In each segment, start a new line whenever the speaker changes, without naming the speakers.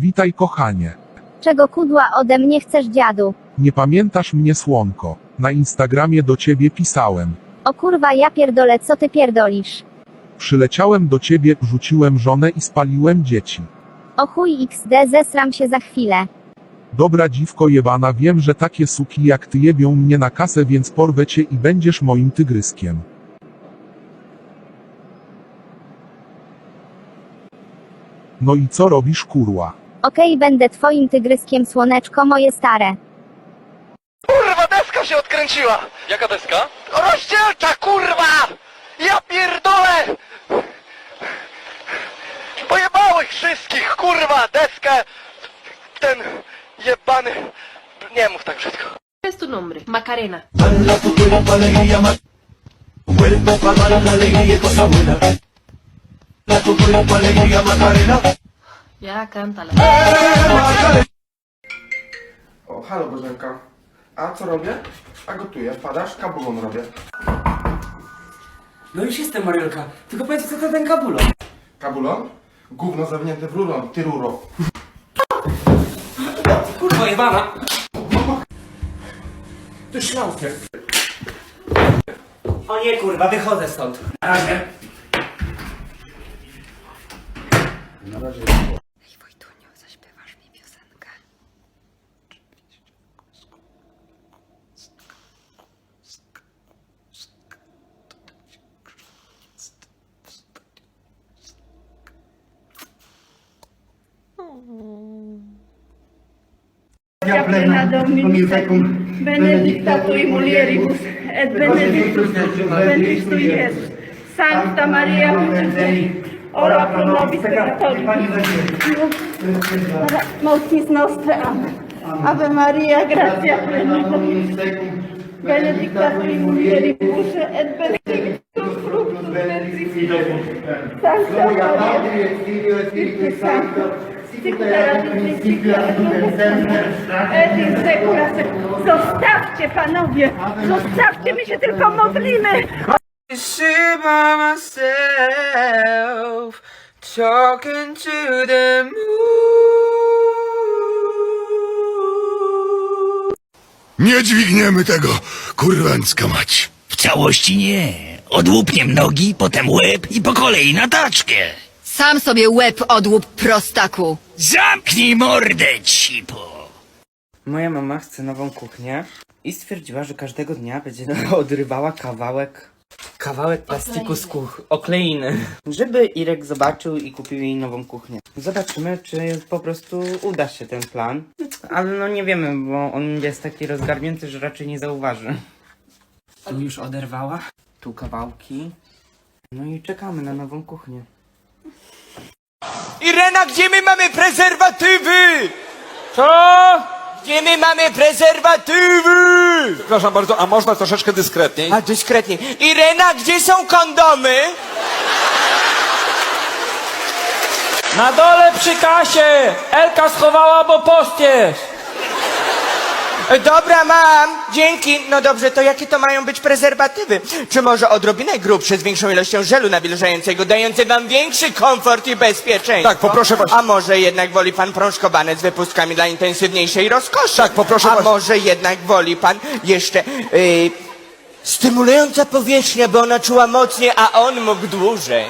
Witaj kochanie.
Czego kudła ode mnie chcesz dziadu?
Nie pamiętasz mnie słonko. Na Instagramie do ciebie pisałem.
O kurwa ja pierdolę co ty pierdolisz?
Przyleciałem do ciebie, rzuciłem żonę i spaliłem dzieci.
O chuj xd zesram się za chwilę.
Dobra dziwko jebana, wiem, że takie suki jak ty jebią mnie na kasę, więc porwę cię i będziesz moim tygryskiem. No i co robisz kurła?
Okej będę twoim tygryskiem słoneczko moje stare.
Kurwa, deska się odkręciła!
Jaka deska?
Rozdzielcza, kurwa! Ja pierdolę! Pojebało ich wszystkich, kurwa! Deskę! Ten jebany... Nie mów tak brzydko.
¿Cuál es tu nombre? Macarena. Ya, cántala.
O, halo Bożenka. A co robię? A gotuję. Wpadasz? Kabulon robię.
No już jestem, Mariolka. Tylko powiedz, co to ten kabulon?
Kabulon? Gówno zawinięte w rurą, ty ruro.
Kurwa jebana!
Ty szlaufie.
O nie, kurwa, wychodzę stąd. Na razie.
Wojtunio,
plena Dominicum benedictatur mulieribus et benedictus ventris tui, Iesus. Sancta Maria, ora pro nobis peccatoribus. Mortis nostre. Amen. Ave Maria, gratia plena. Tecum, benedicta tui mulieribus et benedictus fructus ventris tui. Sancta Maria, Spiritus Sancto, Zostawcie panowie! Zostawcie, my się tylko modlimy!
Sit by myself, talking to the moon.
Nie dźwigniemy tego, kurwańska mać.
W całości nie. Odłupniem nogi, potem łeb i po kolei na taczkę.
Sam sobie łeb odłup, prostaku.
Zamknij mordę, cipo.
Moja mama chce nową kuchnię i stwierdziła, że każdego dnia będzie odrywała kawałek kawałek plastiku z kuch... okleiny. Żeby Irek zobaczył i kupił jej nową kuchnię. Zobaczymy, czy po prostu uda się ten plan. Ale no nie wiemy, bo on jest taki rozgarnięty, że raczej nie zauważy. Tu już oderwała. Tu kawałki. No i czekamy na nową kuchnię.
Irena, gdzie my mamy prezerwatywy?
Co?
Gdzie my mamy prezerwatywy?
Przepraszam bardzo, a można troszeczkę dyskretniej?
A dyskretnie. Irena, gdzie są kondomy?
Na dole przy kasie! Elka schowała, bo post jest!
E, Dobra, mam. Dzięki. No dobrze, to jakie to mają być prezerwatywy? Czy może odrobinę grubsze z większą ilością żelu nawilżającego, dający wam większy komfort i bezpieczeństwo?
Tak, poproszę was-
A może jednak woli pan prążkobane z wypustkami dla intensywniejszej rozkoszy?
Tak, poproszę
A
was-
może jednak woli pan jeszcze... Yy, stymulująca powierzchnia, by ona czuła mocniej, a on mógł dłużej.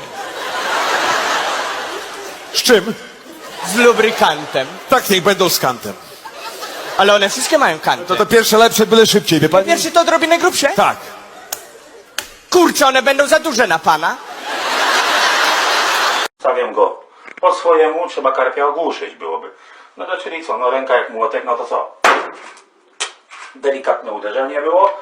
Z czym?
Z lubrykantem.
Tak, niech będą z kantem.
Ale one wszystkie mają kantę.
To to pierwsze lepsze, byle szybciej, wie pan?
Pierwszy to odrobinę grubsze?
Tak.
Kurczę, one będą za duże na pana.
Stawiam go po swojemu, trzeba karpia ogłuszyć byłoby. No to czyli co, no ręka jak młotek, no to co? Delikatne uderzenie było,